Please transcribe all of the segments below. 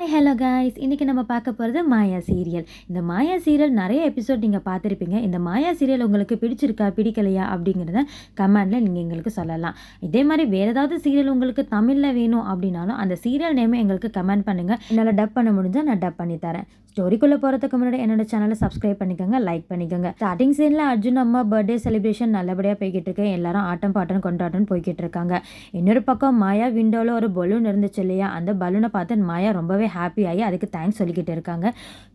Hello guys இன்றைக்கி நம்ம பார்க்க போகிறது மாயா சீரியல். இந்த மாயா சீரியல் நிறைய எபிசோட் நீங்கள் பார்த்துருப்பீங்க. இந்த மாயா சீரியல் உங்களுக்கு பிடிச்சிருக்கா பிடிக்கலையா அப்படிங்கிறத கமெண்டில் நீங்கள் எங்களுக்கு சொல்லலாம். இதே மாதிரி வேறு ஏதாவது சீரியல் உங்களுக்கு தமிழில் வேணும் அப்படின்னாலும் அந்த சீரியல் நேமே எங்களுக்கு கமெண்ட் பண்ணுங்கள் என்னால் டப் பண்ண முடிஞ்சால் நான் டப் பண்ணி தரேன். ஸ்டோரிக்குள்ளே போகிறதுக்கு முன்னாடி என்னோட சேனலை சப்ஸ்கிரைப் பண்ணிக்கோங்க லைக் பண்ணிக்கோங்க. ஸ்டார்டிங் சீனில் அர்ஜுன் அம்மா பர்த்டே செலிப்ரேஷன் நல்லபடியாக போய்கிட்டு இருக்கு. எல்லாரும் ஆட்டம் பாட்டம் கொண்டாட்டம் போய்கிட்டு இருக்காங்க. இன்னொரு பக்கம் மாயா விண்டோவில் ஒரு பலூன் இருந்துச்சு இல்லையா? அந்த பலூனை பார்த்து மாயா ரொம்பவே ஹாப்பி ஆகி அதுக்கு தேங்க்ஸ் சொல்லிக்கிட்டு இருக்காங்க.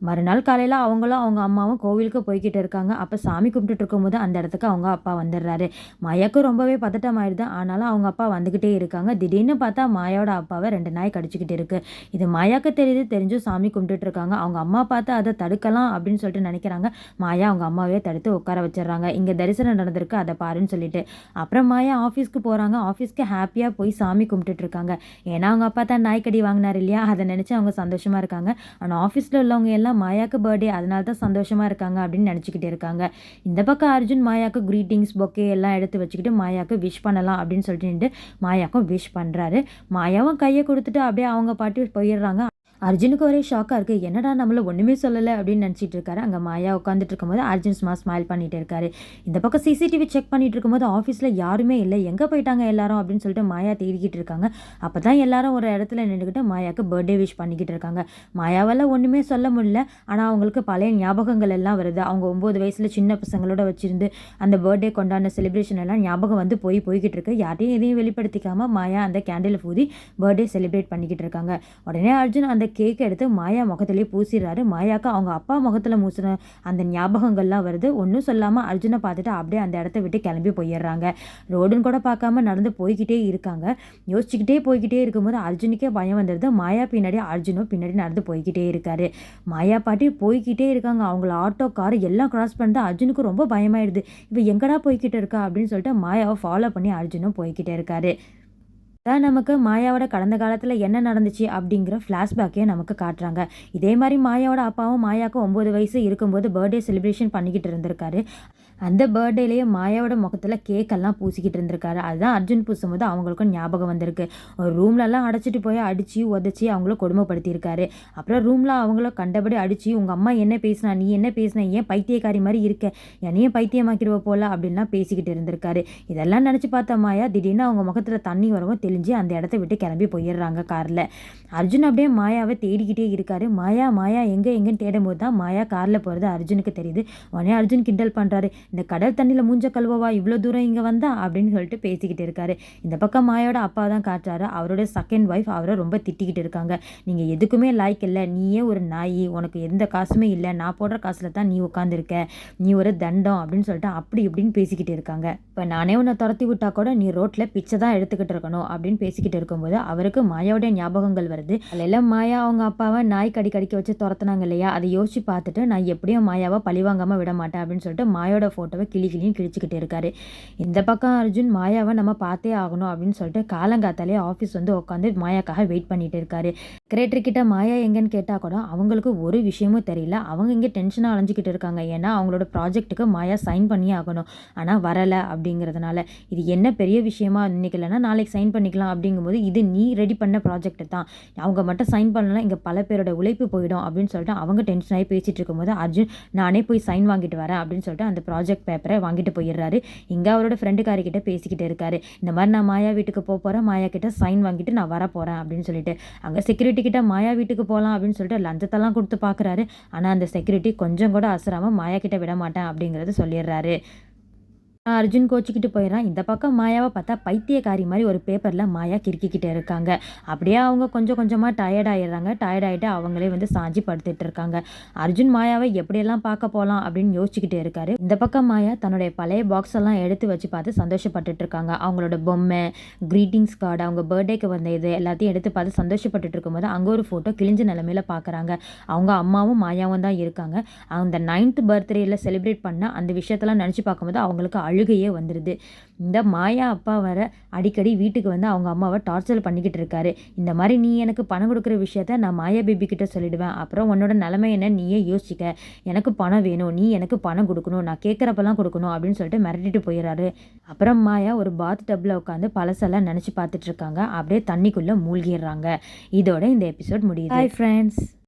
மறுநாள் காலையில் அவங்களும் அவங்க அம்மாவும் கோவிலுக்கு போய்கிட்டு இருக்காங்க. அப்போ சாமி கும்பிட்டுட்டு இருக்கும்போது அந்த இடத்துக்கு அவங்க அப்பா வந்துடுறாரு. மாயாவுக்கு ரொம்பவே பதட்டம் ஆயிடுது. ஆனாலும் அவங்க அப்பா வந்துக்கிட்டே இருக்காங்க. திடீர்னு பார்த்தா மாயாவோட அப்பாவை ரெண்டு நாய் கடிச்சிக்கிட்டு இருக்கு. இது மாயாவுக்கு தெரியுது தெரிஞ்சும் சாமி கும்பிட்டுட்டு இருக்காங்க. அவங்க அம்மா பார்த்து அதை தடுக்கலாம் அப்படின்னு சொல்லிட்டு நினைக்கிறாங்க. மாயா அவங்க அம்மாவே தடுத்து உட்கார வச்சிடுறாங்க. இங்கே தரிசனம் நடந்திருக்கு அதை பாருன்னு சொல்லிட்டு. அப்புறம் மாயா ஆஃபீஸ்க்கு போகிறாங்க ஆஃபீஸ்க்கு ஹாப்பியாக போய் சாமி கும்பிட்டுட்டு இருக்காங்க. ஏன்னா அவங்க அப்பா தான் நாய்க்கடி வாங்கினார் இல்லையா? அதை நினச்சி அவங்க சந்தோஷமாக இருக்காங்க. ஆனால் ஆஃபீஸில் உள்ளவங்க எல்லாம் மாயாக்கு பர்த்டே அதனால தான் சந்தோஷமாக இருக்காங்க அப்படின்னு நினச்சிக்கிட்டே இருக்காங்க. இந்த பக்கம் அர்ஜுன் மாயாக்கு க்ரீட்டிங்ஸ் பொக்கே எல்லாம் எடுத்து வச்சுக்கிட்டு மாயாக்கு விஷ் பண்ணலாம் அப்படின்னு சொல்லிட்டு மாயாக்கும் விஷ் பண்ணுறாரு மாயாவும் கையை கொடுத்துட்டு அப்படியே அவங்க பாட்டு போயிடுறாங்க. அர்ஜுனுக்கு ஒரே ஷாக்காக இருக்குது என்னடா நம்மள ஒன்றுமே சொல்லலை அப்படின்னு நினச்சிட்டு இருக்காரு. அங்கே மாயா உட்காந்துட்டு இருக்கும்போது அர்ஜுன் சும்மா ஸ்மைல் பண்ணிட்டு இருக்காரு. இந்த பக்கம் சிசிடிவி செக் பண்ணிட்டு இருக்கும்போது ஆஃபீஸில் யாருமே இல்லை. எங்கே போயிட்டாங்க எல்லாரும் அப்படின்னு சொல்லிட்டு மாயா தேடிக்கிட்டு இருக்காங்க. அப்போ தான் எல்லாரும் ஒரு இடத்துல நின்றுக்கிட்டு மாயாவுக்கு பர்த்டே விஷ் பண்ணிக்கிட்டு இருக்காங்க. மாயாவால் ஒன்றுமே சொல்ல முடியல. ஆனால் அவங்களுக்கு பழைய ஞாபகங்கள் எல்லாம் வருது. அவங்க ஒம்பது வயசில் சின்ன பசங்களோட வச்சிருந்து அந்த பர்த்டே கொண்டாடின செலிப்ரேஷன் எல்லாம் ஞாபகம் வந்து போய் போய்கிட்டு இருக்கு. யார்ட்டையும் எதையும் வெளிப்படுத்திக்காமல் மாயா அந்த கேண்டில் ஊதி பர்த்டே செலிப்ரேட் பண்ணிக்கிட்டு இருக்காங்க. உடனே அர்ஜுன் அந்த கேக் எடுத்து மாயா முகத்துலேயே பூசிடுறாரு. மாயாக்கு அவங்க அப்பா முகத்தில் மூசின அந்த ஞாபகங்கள்லாம் வருது. ஒன்றும் சொல்லாமல் அர்ஜுனை பார்த்துட்டு அப்படியே அந்த இடத்த விட்டு கிளம்பி போயிடுறாங்க. ரோடுன்னு கூட பார்க்காம நடந்து போய்கிட்டே இருக்காங்க. யோசிச்சுக்கிட்டே போய்கிட்டே இருக்கும்போது அர்ஜுனுக்கே பயம் வந்துடுது மாயா பின்னாடி அர்ஜுனும் பின்னாடி நடந்து போய்கிட்டே இருக்காரு. மாயா பாட்டி போய்கிட்டே இருக்காங்க. அவங்கள ஆட்டோ கார் எல்லாம் கிராஸ் பண்ணிட்டு அர்ஜுனுக்கு ரொம்ப பயமாயிடுது. இப்போ எங்கடா போய்கிட்டு இருக்கா? அப்படின்னு சொல்லிட்டு மாயாவை ஃபாலோ பண்ணி அர்ஜுனும் போய்கிட்டே இருக்காரு. தான் நமக்கு மாயாவோட கடந்த காலத்தில் என்ன நடந்துச்சு அப்படிங்கிற ஃப்ளாஷ்பேக்கே நமக்கு காட்டுறாங்க. இதே மாதிரி மாயாவோட அப்பாவும் மாயாவுக்கு ஒம்பது வயசு இருக்கும்போது பர்த்டே செலிப்ரேஷன் பண்ணிக்கிட்டு இருந்திருக்காரு. அந்த பர்த்டேலேயே மாயாவோட முகத்தில் கேக்கெல்லாம் பூசிக்கிட்டு இருந்திருக்காரு. அதுதான் அர்ஜுன் பூசும்போது அவங்களுக்கும் ஞாபகம் வந்திருக்கு. ஒரு ரூம்லலாம் அடைச்சிட்டு போய் அடித்து உதச்சி அவங்கள கொடுமைப்படுத்தியிருக்காரு. அப்புறம் ரூமில் அவங்கள கண்டபடி அடித்து உங்கள் அம்மா என்ன பேசினா நீ என்ன பேசின ஏன் பைத்தியக்காரி மாதிரி இருக்க? என்னையும் பைத்தியமாக்கிடுவ போல? அப்படின்லாம் பேசிக்கிட்டு இருந்திருக்காரு. இதெல்லாம் நினச்சி பார்த்த மாயா திடீர்னு அவங்க முகத்தில் தண்ணி வரவும் தெளிஞ்சு அந்த இடத்த விட்டு கிளம்பி போயிடுறாங்க காரில். அர்ஜுன் அப்படியே மாயாவை தேடிக்கிட்டே இருக்காரு. மாயா மாயா எங்கே எங்கேன்னு தேடும் போது தான் மாயா காரில் போகிறது அர்ஜுனுக்கு தெரியுது. உடனே அர்ஜுன் கிண்டல் பண்ணுறாரு இந்த கடல் தண்ணியில் மூஞ்ச கழுவவா இவ்வளோ தூரம் இங்கே வந்தா? அப்படின்னு சொல்லிட்டு பேசிக்கிட்டு இருக்காரு. இந்த பக்கம் மாயோட அப்பா தான் காட்டுறாரு. அவரோட செகண்ட் ஒய்ஃப் அவரை ரொம்ப திட்டிக்கிட்டு இருக்காங்க. நீங்கள் எதுக்குமே லாய்க் இல்லை. நீயே ஒரு நாய். உனக்கு எந்த காசுமே இல்லை. நான் போடுற காசில் தான் நீ உட்காந்துருக்க நீ ஒரு தண்டம் அப்படின்னு சொல்லிட்டு அப்படி இப்படின்னு பேசிக்கிட்டு இருக்காங்க. இப்போ நானே உன்னை துரத்தி விட்டா கூட நீ ரோட்டில் பிச்சை தான் எடுத்துக்கிட்டு இருக்கணும் அப்படின்னு பேசிக்கிட்டு இருக்கும்போது அவருக்கு மாயாவுடைய ஞாபகங்கள் வருது. அதில் மாயா அவங்க அப்பாவை நாய் கடி கடிக்க வச்சு துரத்துனாங்க இல்லையா? அதை யோசிச்சு பார்த்துட்டு நான் எப்படியும் மாயாவை பழிவாங்காமல் விட மாட்டேன் அப்படின்னு சொல்லிட்டு மாயோட ஃபோட்டோவை கிளி கிளின்னு கிழிச்சிக்கிட்டு இருக்காரு. இந்த பக்கம் அர்ஜுன் மாயாவை நம்ம பார்த்தே ஆகணும் அப்படின்னு சொல்லிட்டு காலங்காத்தாலே ஆஃபீஸ் வந்து உட்காந்து மாயாக்காக வெயிட் பண்ணிட்டு இருக்காரு. கிரேட்டர் கிட்ட மாயா எங்கன்னு கேட்டால் கூட அவங்களுக்கு ஒரு விஷயமும் தெரியல. அவங்க இங்கே டென்ஷனாக அலைஞ்சிக்கிட்டு இருக்காங்க. ஏன்னா அவங்களோட ப்ராஜெக்ட்டுக்கு மாயா சைன் பண்ணியே ஆகணும். ஆனால் வரலை அப்படிங்கிறதுனால. இது என்ன பெரிய விஷயமா இன்னைக்கு இல்லைன்னா நாளைக்கு சைன் பண்ணிக்கலாம் அப்படிங்கும்போது இது நீ ரெடி பண்ண ப்ராஜெக்ட் தான். அவங்க மட்டும் சைன் பண்ணலாம் இங்கே பல பேரோட உழைப்பு போயிடும் அப்படின்னு சொல்லிட்டு அவங்க டென்ஷன் ஆகி பேசிகிட்டு இருக்கும்போது அர்ஜுன் நானே போய் சைன் வாங்கிட்டு வரேன் அப்படின்னு சொல்லிட்டு அந்த ப்ராஜெக்ட் பேப்பரை வாங்கிட்டு போயிடுறாரு. இங்கே அவரோட ஃப்ரெண்டுக்காரிக்கிட்ட பேசிக்கிட்டு இருக்காரு. இந்த மாதிரி நான் மாயா வீட்டுக்கு போக போகிறேன் மாயா கிட்ட சைன் வாங்கிட்டு நான் வர போகிறேன் அப்படின்னு சொல்லிட்டு. அங்கே செக்யூரிட்டி கிட்ட மாயா வீட்டுக்கு போகலாம் அப்படின்னு சொல்லிட்டு லஞ்சத்தெல்லாம் கொடுத்து பார்க்குறாரு. ஆனால் அந்த செக்யூரிட்டி கொஞ்சம் கூட அசராமல் மாயா கிட்ட விட மாட்டேன் அப்படிங்கிறது சொல்லிடுறாரு. நான் அர்ஜுன் கோச்சிக்கிட்டு போயிடறான். இந்த பக்கம் மாயாவை பார்த்தா பைத்தியக்காரி மாதிரி ஒரு பேப்பரில் மாயா கிறுக்கிக்கிட்டே இருக்காங்க. அப்படியே அவங்க கொஞ்சம் கொஞ்சமாக டயர்ட் ஆயிடுறாங்க. டயர்ட் ஆகிட்டு அவங்களே வந்து சாஞ்சி படுத்துட்டு இருக்காங்க. அர்ஜுன் மாயாவை எப்படியெல்லாம் பார்க்க போகலாம் அப்படின்னு யோசிச்சுக்கிட்டே இருக்காரு. இந்த பக்கம் மாயா தன்னுடைய பழைய பாக்ஸ் எல்லாம் எடுத்து வச்சு பார்த்து சந்தோஷப்பட்டுட்டு இருக்காங்க. அவங்களோட பொம்மை க்ரீட்டிங்ஸ் கார்டு அவங்க பர்த்டேக்கு வந்த இது எல்லாத்தையும் எடுத்து பார்த்து சந்தோஷப்பட்டுட்டு இருக்கும்போது அங்கே ஒரு ஃபோட்டோ கிழிஞ்ச நிலமையில பார்க்குறாங்க. அவங்க அம்மாவும் மாயாவும் தான் இருக்காங்க. அந்த நைன்த் பர்த்டேயில் செலிப்ரேட் பண்ண அந்த விஷயத்தெல்லாம் நினச்சி பார்க்கும்போது அவங்களுக்கு அழுகையே வந்துடுது இந்த மாயா அப்பா வர அடிக்கடி வீட்டுக்கு வந்து அவங்க அம்மாவை டார்ச்சர் பண்ணிக்கிட்டு இருக்காரு. இந்த மாதிரி நீ எனக்கு பணம் கொடுக்குற விஷயத்த நான் மாயா பேபி கிட்ட சொல்லிடுவேன். அப்புறம் உன்னோட நிலைமை என்ன? நீயே யோசிக்க எனக்கு பணம் வேணும். நீ எனக்கு பணம் கொடுக்கணும். நான் கேட்குறப்பெல்லாம் கொடுக்கணும் அப்படின்னு சொல்லிட்டு மிரட்டிட்டு போயிடுறாரு அப்புறம் மாயா ஒரு பாத் டப்பில் உட்காந்து பழசெல்லாம் நினச்சி பார்த்துட்டு இருக்காங்க. அப்படியே தண்ணிக்குள்ளே மூழ்கிடுறாங்க. இதோட இந்த எபிசோட் முடியுது. Hi friends